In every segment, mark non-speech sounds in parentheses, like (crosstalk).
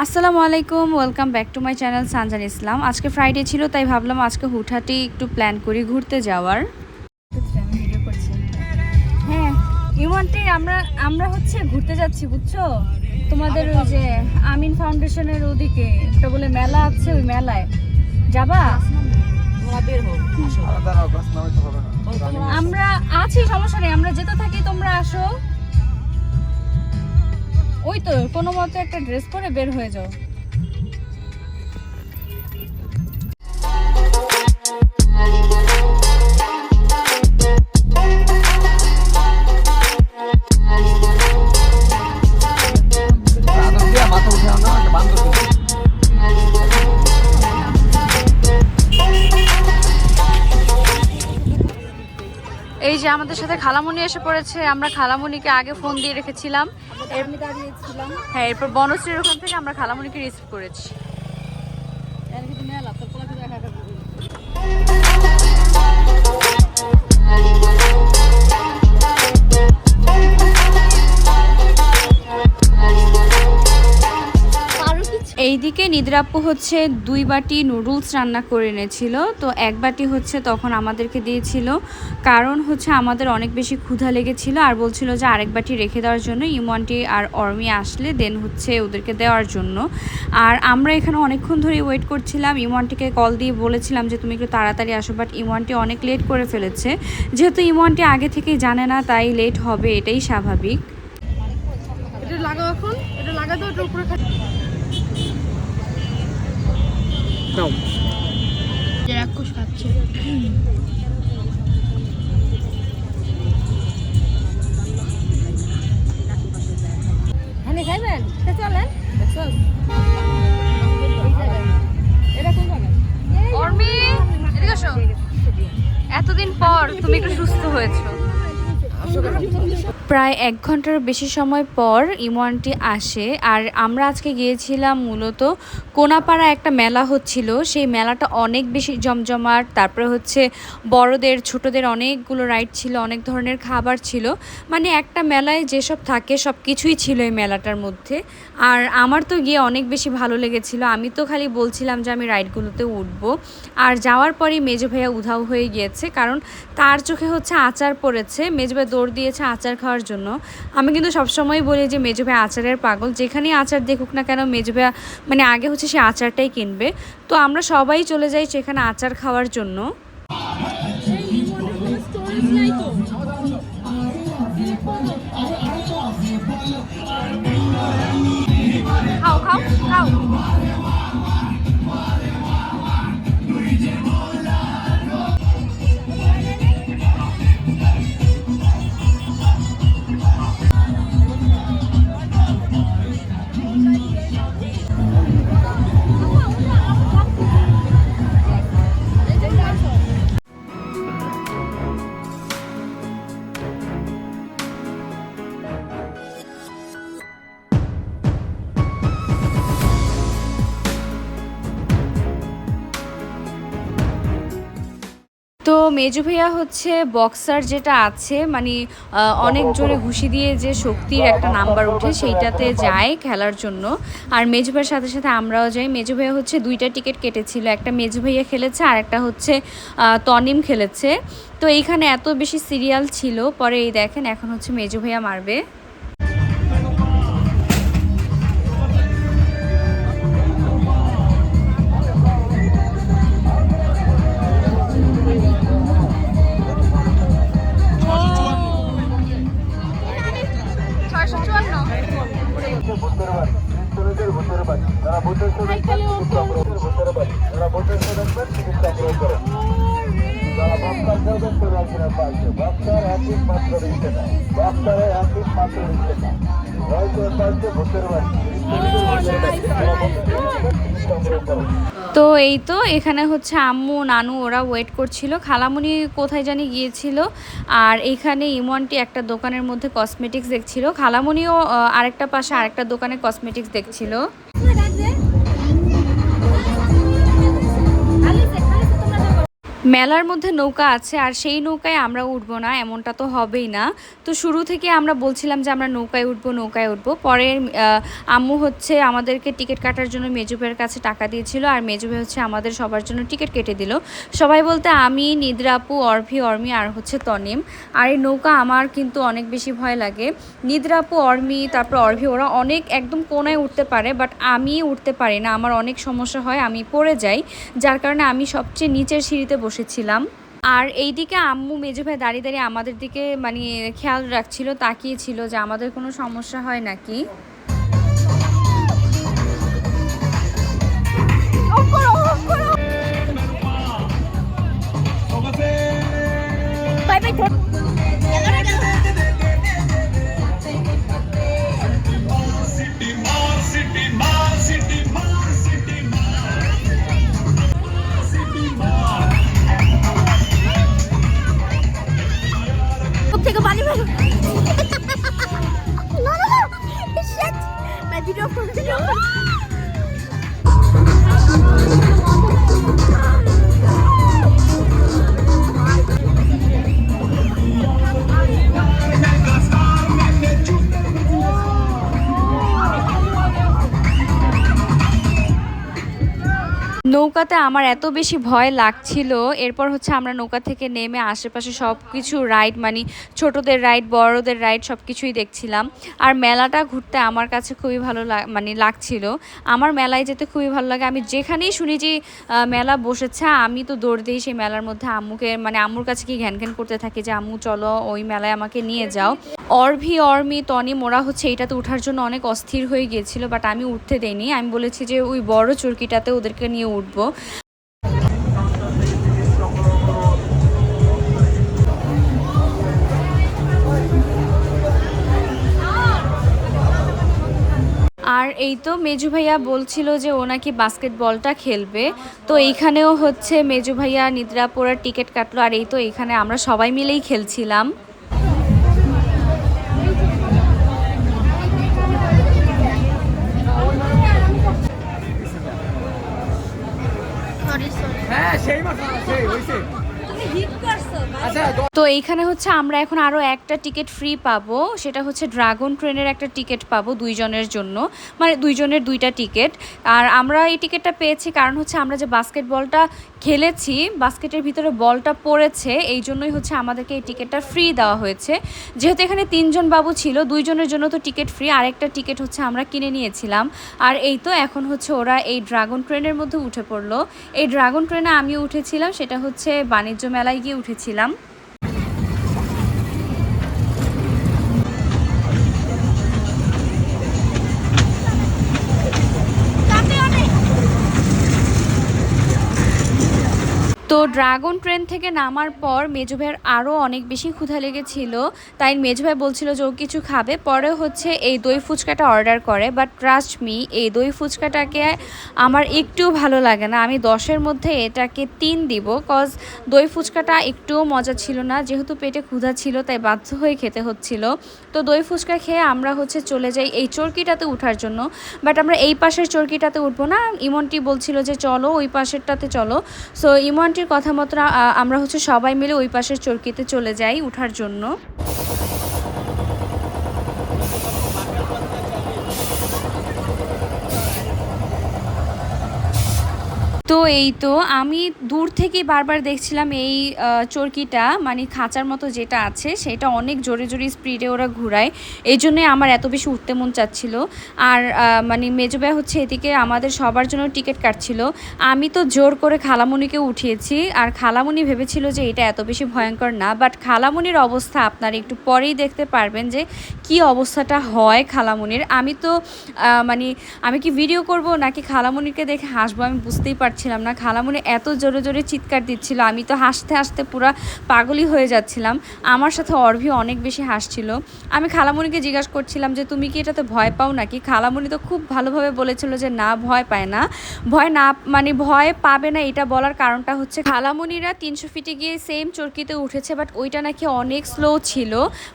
আসসালামু আলাইকুম welcome back to my channel Sanjan Islam. আজকে ফ্রাইডে ছিল তাই ভাবলাম আজকে হুটহাটি একটু প্ল্যান করি ঘুরতে যাওয়ার। হ্যাঁ আমরা আমরা হচ্ছে ঘুরতে যাচ্ছি বুঝছ? তোমাদের ওই যে আমিন ফাউন্ডেশনের ওদিকে একটা বলে মেলা আছে ওই মেলায়। যাবা? আমরা আছি সমস্যা নেই আমরা যেতে থাকি তোমরা আসো। ওই তো, কোনো মতো একটা ড্রেস পরে বের হয়ে যাও। এই যে আমাদের সাথে খালামুনি এসে পড়েছে, আমরা খালামুনিকে আগে ফোন দিয়ে রেখেছিলাম আমি দাঁড়িয়েছিলাম হ্যাঁ এরপর বনশ্রীর ওখান থেকে আমরা খালামুনিকে রিসিভ করেছি। এইদিকে নিদ্রাপ্পু হচ্ছে দুই বাটি নুডলস রান্না করে এনেছিল, তো এক বাটি হচ্ছে তখন আমাদেরকে দিয়েছিল। কারণ হচ্ছে আমাদের অনেক বেশি ক্ষুধা লেগেছিল আর বলছিল যে আরেক বাটি রেখে দেওয়ার জন্য ইমনটি আর অর্মি আসলে দেন হচ্ছে ওদেরকে দেওয়ার জন্য। আর আমরা এখানে অনেকক্ষণ ধরে ওয়েট করছিলাম ইমনটিকে কল দিয়ে বলেছিলাম যে তুমি একটু তাড়াতাড়ি আসো বাট ইমনটি অনেক লেট করে ফেলেছে। যেহেতু ইমনটি আগে থেকেই জানে না, তাই লেট হবে, এটাই স্বাভাবিক। এটা লাগাও এখন, এটা দাও। রাক্ষস খাচ্ছে। খাইবেন? চলেন। এটা কোন জায়গা? অর্মি এদিকে আসো এতদিন পর তুমি একটু সুস্থ হয়েছো। প্রায় এক ঘণ্টার বেশি সময় পর ইমোয়ানটি আসে। আর আমরা আজকে গিয়েছিলাম মূলত কোনাপাড়া একটা মেলা হচ্ছিল। সেই মেলাটা অনেক বেশি জমজমাট, তারপরে হচ্ছে বড়দের, ছোটদের অনেকগুলো রাইড ছিল, অনেক ধরনের খাবার ছিল। মানে একটা মেলায় যেসব থাকে, সব কিছুই ছিল এই মেলাটার মধ্যে। আর আমার তো গিয়ে অনেক বেশি ভালো লেগেছিল। আমি তো খালি বলছিলাম যে আমি রাইডগুলোতে উঠবো। আর যাওয়ার পরই মেজো ভাইয়া উধাও হয়ে গিয়েছে, কারণ তার চোখে হচ্ছে আচার পড়েছে। মেজো ভাই দৌড় দিয়েছে আচার খাওয়ার জন্য আমি কিন্তু সবসময় বলি যে মেজো ভাই আচারের পাগল যেখানেই আচার দেখুক না কেন মেজো ভাইয়া মানে আগে হচ্ছে সে আচারটাই কিনবে তো আমরা সবাই চলে যাই সেখানে আচার খাওয়ার জন্য খাও খাও খাও মেজু ভাইয়া হচ্ছে বক্সার যেটা আছে মানে অনেক জোরে ঘুষি দিয়ে যে শক্তির একটা নাম্বার উঠে সেইটাতে যায় খেলার জন্য। আর মেজু ভাইয়ের সাথে সাথে আমরাও যাই। মেজু ভাইয়া হচ্ছে দুইটা টিকিট কেটেছিল। একটা মেজু ভাইয়া খেলেছে, আর একটা হচ্ছে তনিম খেলেছে। তো এইখানে এত বেশি সিরিয়াল ছিল, পরে এই দেখেন, এখন হচ্ছে মেজু ভাইয়া মারবে। তো এই তো, এখানে হচ্ছে আম্মু, নানু, ওরা ওয়েট করছিল। খালামুনি কোথায় জানি গিয়েছিল, আর এখানে ইমনটি একটা দোকানের মধ্যে কসমেটিক্স দেখছিল। খালামুনিও আরেকটা পাশে আরেকটা দোকানে কসমেটিক্স দেখছিল। মেলার মধ্যে নৌকা আছে আর সেই নৌকায় আমরা উঠবো না, এমনটা তো হবেই না। তো শুরু থেকে আমরা বলছিলাম যে আমরা নৌকায় উঠবো নৌকায় উঠবো। পরে আম্মু হচ্ছে আমাদেরকে টিকিট কাটার জন্য মেজুবের কাছে টাকা দিয়েছিল আর মেজুবে হচ্ছে আমাদের সবার জন্য টিকিট কেটে দিল। সবাই বলতে আমি নিদ্রাপু অর্ভি, অর্মি আর হচ্ছে তনিম। আর এই নৌকা আমার কিন্তু অনেক বেশি ভয় লাগে। নিদ্রাপু অর্মি, তারপর অর্ভি, ওরা অনেক একদম কোনায় উঠতে পারে, বাট আমি উঠতে পারি না। আমার অনেক সমস্যা হয়, আমি পড়ে যাই। যার কারণে আমি সবচেয়ে নিচের সিঁড়িতে বসেছিলাম। আর এইদিকে আম্মু, মেজো ভাই দাঁড়িয়ে দাঁড়িয়ে আমাদের দিকে মানে খেয়াল রাখছিল, তাকিয়েছিল যে আমাদের কোনো সমস্যা হয় নাকি। থেকে 有。(laughs) নৌকাতে আমার এত বেশি ভয় লাগছিল। এরপর হচ্ছে আমরা নৌকা থেকে নেমে আশেপাশে সব কিছু রাইড মানে ছোটদের রাইড বড়দের রাইড সব কিছুই দেখছিলাম। আর মেলাটা ঘুরতে আমার কাছে খুবই ভালো মানে লাগছিল। আমার মেলায় যেতে খুবই ভালো লাগে। আমি যেখানেই শুনি যে মেলা বসেছে, আমি তো দৌড় দিই সেই মেলার মধ্যে। আম্মুকে মানে আম্মুর কাছে কি ঘ্যান ঘ্যান করতে থাকি যে, আম্মু, চলো ওই মেলায় আমাকে নিয়ে যাও। অর্ভি, অর্মি তনি মোরা হচ্ছে এইটাতে ওঠার জন্য অনেক অস্থির হয়ে গিয়েছিল বাট আমি উঠতে দেইনি। আমি বলেছি যে, ওই বড় চুরকিটাতে ওদেরকে নিয়ে উঠবো। আর এই তো মেজু ভাইয়া বলছিল যে ও নাকি বাস্কেটবলটা খেলবে। তো এইখানেও হচ্ছে মেজু ভাইয়া নিদ্রা পড়ার টিকিট কাটলো। আর এই তো এইখানে আমরা সবাই মিলেই খেলছিলাম। সরি হ্যাঁ সেই মাথা সেই তো এইখানে হচ্ছে আমরা এখন আরও একটা টিকিট ফ্রি পাবো। সেটা হচ্ছে ড্রাগন ট্রেনের একটা টিকিট পাবো দুইজনের জন্য। মানে দুইজনের দুইটা টিকিট। আর আমরা এই টিকিটটা পেয়েছি কারণ হচ্ছে আমরা যে বাস্কেটবলটা খেলেছি, বাস্কেটের ভিতরে বলটা পড়েছে, এই জন্যই হচ্ছে আমাদেরকে এই টিকিটটা ফ্রি দেওয়া হয়েছে। যেহেতু এখানে তিনজন বাবু ছিল, দুইজনের জন্য তো টিকিট ফ্রি আরেকটা টিকিট হচ্ছে আমরা কিনে নিয়েছিলাম। আর এই তো এখন হচ্ছে ওরা এই ড্রাগন ট্রেনের মধ্যে উঠে পড়ল। এই ড্রাগন ট্রেনে আমিও উঠেছিলাম, সেটা হচ্ছে বাণিজ্য মেলায় গিয়ে উঠেছিলাম। তো ড্রাগন ট্রেন থেকে নামার পর মেজু ভাইয়ের আরও অনেক বেশি ক্ষুধা লেগেছিল। তাই মেজু ভাই বলছিল যে ও কিছু খাবে। পরে হচ্ছে এই দই ফুচকাটা অর্ডার করে। বাট ট্রাস্ট মি, এই দই ফুচকাটাকে আমার একটু ভালো লাগে না। আমি দশের মধ্যে এটাকে তিন দিব। কজ দই ফুচকাটা একটুও মজা ছিল না। যেহেতু পেটে ক্ষুধা ছিল, তাই বাধ্য হয়ে খেতে হচ্ছিল। তো দই ফুচকা খেয়ে আমরা হচ্ছে চলে যাই এই চরকিটাতে উঠার জন্য। বাট আমরা এই পাশের চরকিটাতে উঠবো না। ইমনটি বলছিল যে চলো ওই পাশেরটাতে চলো। সো ইমনটির কথা মতো আমরা হচ্ছে সবাই মিলে ওই পাশের চরকিতে চলে যাই উঠার জন্য। তো এই তো আমি দূর থেকে বারবার দেখছিলাম এই চরকিটা মানে খাঁচার মতো যেটা আছে, সেটা অনেক জোরে জোরে স্পিডে ওরা ঘুরায়। এই জন্যে আমার এত বেশি উঠতে মন চাচ্ছিল। আর মানে মেজবাই হচ্ছে এদিকে আমাদের সবার জন্য টিকিট কাটছিল। আমি তো জোর করে খালামণিকে উঠিয়েছি। আর খালামণি ভেবেছিল যে এটা এত বেশি ভয়ঙ্কর না বাট খালামণির অবস্থা আপনারা একটু পরেই দেখতে পারবেন যে কি অবস্থাটা হয় খালামণির। আমি তো মানে আমি কি ভিডিও করব নাকি খালামণিকে দেখে হাসবো আমি বুঝতেই পারছিলাম না। খালামণি এত জোরে জোরে চিৎকার দিচ্ছিল, আমি তো হাসতে হাসতে পুরো পাগলই হয়ে যাচ্ছিলাম। আমার সাথে অর্ভি অনেক বেশি হাসছিল। আমি খালামণিকে জিজ্ঞাসা করছিলাম যে, তুমি কি এটাতে ভয় পাও নাকি? খালামণি তো খুব ভালোভাবে বলেছিল যে, না, ভয় পায় না। ভয় না মানে ভয় পাবে না এটা বলার কারণটা হচ্ছে খালামণিরা তিনশো ফিটে গিয়ে সেম চরকিতে উঠেছে বাট ওইটা নাকি অনেক স্লো ছিল।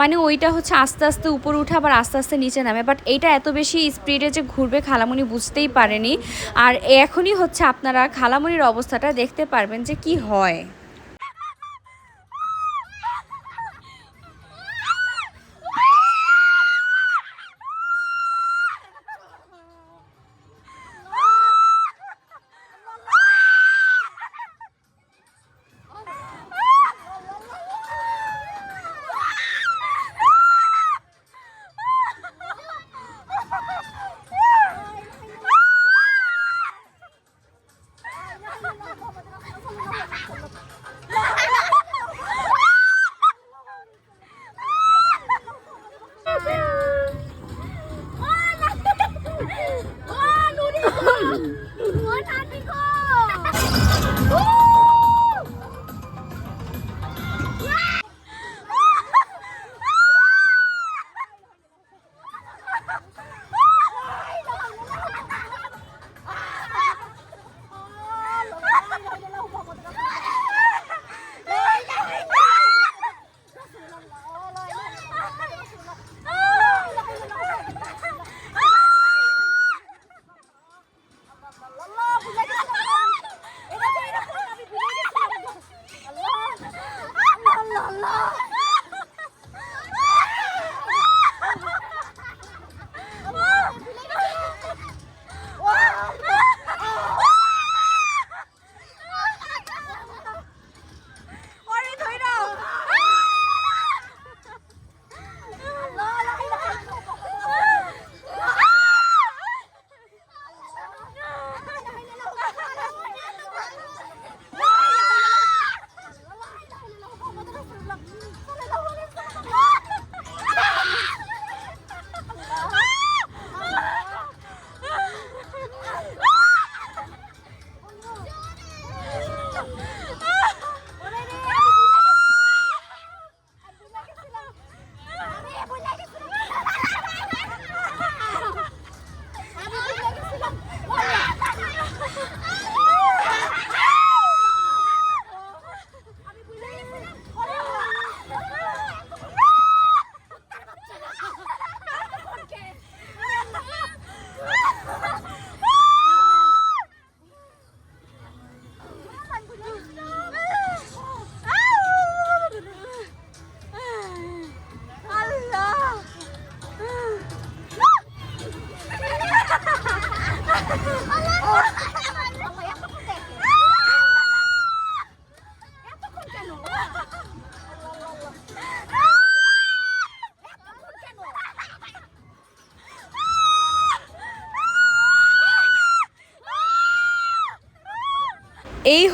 মানে ওইটা হচ্ছে আস্তে আস্তে উপরে উঠে আবার আস্তে আস্তে নিচে নামে। বাট এইটা এত বেশি স্পিডে যে ঘুরবে খালামণি বুঝতেই পারেনি। আর এখনই হচ্ছে আপনারা খালামণির অবস্থাটা দেখতে পারবেন যে কি হয়।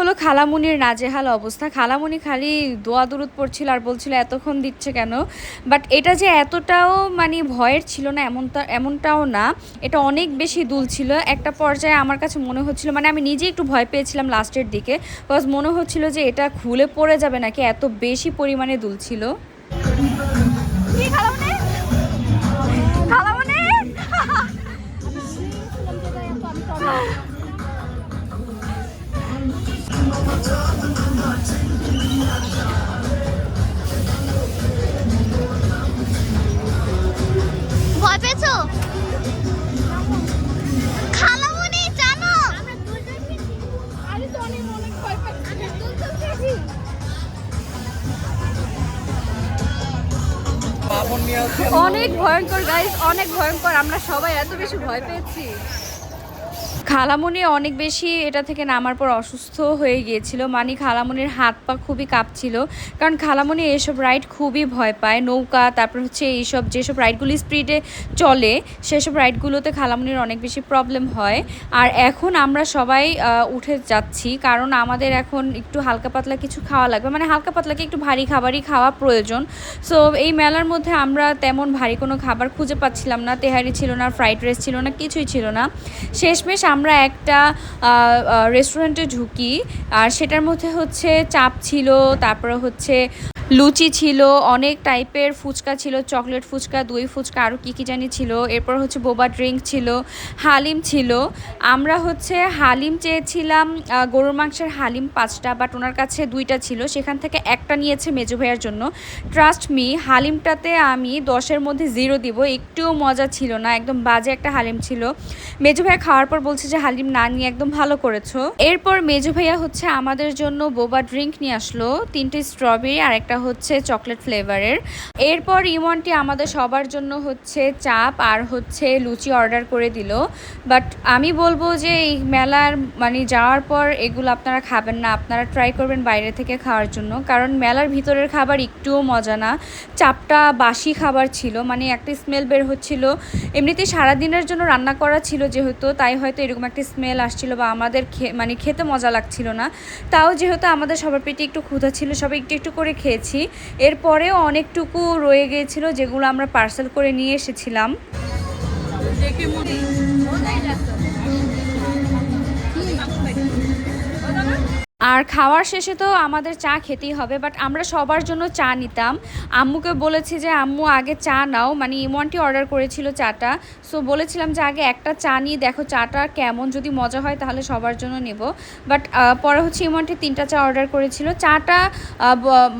হলো খালামুনির নাজেহাল অবস্থা। খালামুনি খালি দোয়া দুরুদ পড়ছিল আর বলছিল, এতক্ষণ দিচ্ছে কেন? বাট এটা যে এতটাও মানে ভয়ের ছিল না, এমনটা, এমনটাও না, এটা অনেক বেশি দুল ছিল। একটা পর্যায়ে আমার কাছে মনে হচ্ছিল মানে আমি নিজে একটু ভয় পেয়েছিলাম লাস্টের দিকে বিকজ মনে হচ্ছিল যে এটা খুলে পড়ে যাবে নাকি, এত বেশি পরিমাণে দুল ছিল। (laughs) অনেক ভয়ঙ্কর গাইস অনেক ভয়ঙ্কর। আমরা সবাই এত বেশি ভয় পেয়েছি। খালামুনি অনেক বেশি এটা থেকে নামার পর অসুস্থ হয়ে গিয়েছিল। মানে খালামুনির হাত পা খুবই কাঁপছিল। কারণ খালামুনি এসব রাইড খুবই ভয় পায়। নৌকা, তারপর হচ্ছে এইসব যেসব রাইডগুলি স্পিডে চলে, সেসব রাইডগুলোতে খালামুনির অনেক বেশি প্রবলেম হয়। আর এখন আমরা সবাই উঠে যাচ্ছি। কারণ আমাদের এখন একটু হালকা পাতলা কিছু খাওয়া লাগবে। মানে হালকা পাতলাকে একটু ভারী খাবারই খাওয়া প্রয়োজন। সো এই মেলার মধ্যে আমরা তেমন ভারী কোনো খাবার খুঁজে পাচ্ছিলাম না। তেহারি ছিল না ফ্রাইড রাইস ছিল না, কিছুই ছিল না। শেষমেশ আমরা একটা রেস্টুরেন্টে ঢুকি আর সেটার মধ্যে হচ্ছে চাপ ছিল তারপরে হচ্ছে লুচি ছিল, অনেক টাইপের ফুচকা ছিল, চকলেট ফুচকা, দই ফুচকা আরও কী কী জানি ছিল। এরপর হচ্ছে বোবা ড্রিঙ্ক ছিল, হালিম ছিল। আমরা হচ্ছে হালিম চেয়েছিলাম গরুর মাংসের হালিম পাঁচটা বাট ওনার কাছে দুইটা ছিল। সেখান থেকে একটা নিয়েছে মেজো ভাইয়ার জন্য। ট্রাস্ট মি হালিমটাতে আমি দশের মধ্যে জিরো দিব। একটুও মজা ছিল না, একদম বাজে একটা হালিম ছিল। মেজো ভাইয়া খাওয়ার পর বলছে যে, হালিম না নিয়ে একদম ভালো করেছ। এরপর মেজো ভাইয়া হচ্ছে আমাদের জন্য বোবা ড্রিঙ্ক নিয়ে আসলো, তিনটে স্ট্রবেরি আর একটা হচ্ছে চকলেট ফ্লেভারের। এরপর ইমনটি আমাদের সবার জন্য হচ্ছে চাপ আর হচ্ছে লুচি অর্ডার করে দিল। বাট আমি বলব যে এই মেলার মানে যাওয়ার পর এগুলো আপনারা খাবেন না, আপনারা ট্রাই করবেন বাইরে থেকে খাওয়ার জন্য। কারণ মেলার ভিতরের খাবার একটুও মজা না। চাপটা বাসি খাবার ছিল মানে একটা স্মেল বের হচ্ছিল। এমনিতেই সারাদিনের জন্য রান্না করা ছিল যেহেতু, তাই হয়তো এরকম একটা স্মেল আসছিল বা আমাদের মানে খেতে মজা লাগছিল না। তাও যেহেতু আমাদের সবার পেটে একটু ক্ষুধা ছিল, সবাই একটু একটু করে খেয়েছি। এরপরেও অনেকটুকু রয়ে গিয়েছিল যেগুলো আমরা পার্সেল করে নিয়ে এসেছিলাম। আর খাওয়ার শেষে তো আমাদের চা খেতেই হবে বাট আমরা সবার জন্য চা নিতাম। আম্মুকে বলেছি যে, আম্মু, আগে চা নাও। মানে ইমনটি অর্ডার করেছিল চাটা। সো বলেছিলাম যে, আগে একটা চা নিয়ে দেখো চাটা কেমন, যদি মজা হয় তাহলে সবার জন্য নেব। বাট পরে হচ্ছে ইমনটি তিনটা চা অর্ডার করেছিল। চাটা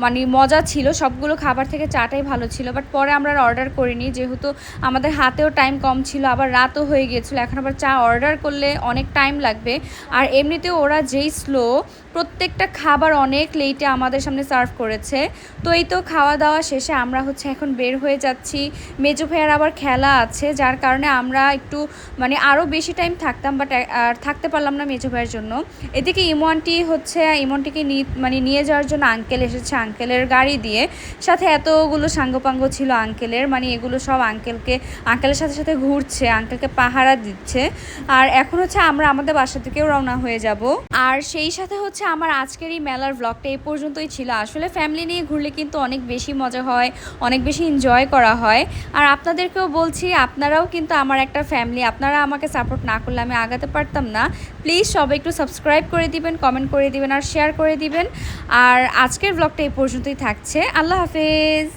মানে মজা ছিল, সবগুলো খাবার থেকে চাটাই ভালো ছিল বাট পরে আমরা অর্ডার করিনি। যেহেতু আমাদের হাতেও টাইম কম ছিল, আবার রাতও হয়ে গিয়েছিল, এখন আবার চা অর্ডার করলে অনেক টাইম লাগবে। আর এমনিতেও ওরা যেই স্লো প্রত্যেকটা খাবার অনেক লেটে আমাদের সামনে সার্ভ করেছে। তো এই তো খাওয়া দাওয়া শেষে আমরা হচ্ছে এখন বের হয়ে যাচ্ছি। মেজো ভাইয়ার আবার খেলা আছে, যার কারণে আমরা একটু মানে আরও বেশি টাইম থাকতাম বাট আর থাকতে পারলাম না মেজো ভাইয়ের জন্য। এদিকে ইমনটি হচ্ছে, ইমনটিকে মানে নিয়ে যাওয়ার জন্য আঙ্কেল এসেছে আঙ্কেলের গাড়ি দিয়ে। সাথে এতগুলো সাঙ্গপাঙ্গ ছিল আঙ্কেলের মানে এগুলো সব আঙ্কেলকে আঙ্কেলের সাথে সাথে ঘুরছে আঙ্কেলকে পাহারা দিচ্ছে। আর এখন হচ্ছে আমরা আমাদের বাসা থেকেও রওনা হয়ে যাব। আর সেই সাথে হচ্ছে আমার আজকের এই মেলার ব্লগটা এই পর্যন্তই ছিল। আসলে ফ্যামিলি নিয়ে ঘুরলে কিন্তু অনেক বেশি মজা হয়, অনেক বেশি এনজয় করা হয়। আর আপনাদেরকেও বলছি, আপনারাও কিন্তু আমার একটা ফ্যামিলি আপনারা আমাকে সাপোর্ট না করলে আমি আগাতে পারতাম না। প্লিজ সবাই একটু সাবস্ক্রাইব করে দিবেন কমেন্ট করে দিবেন আর শেয়ার করে দিবেন। আর আজকের ব্লগটা এই পর্যন্তই থাকছে। আল্লাহ হাফেজ।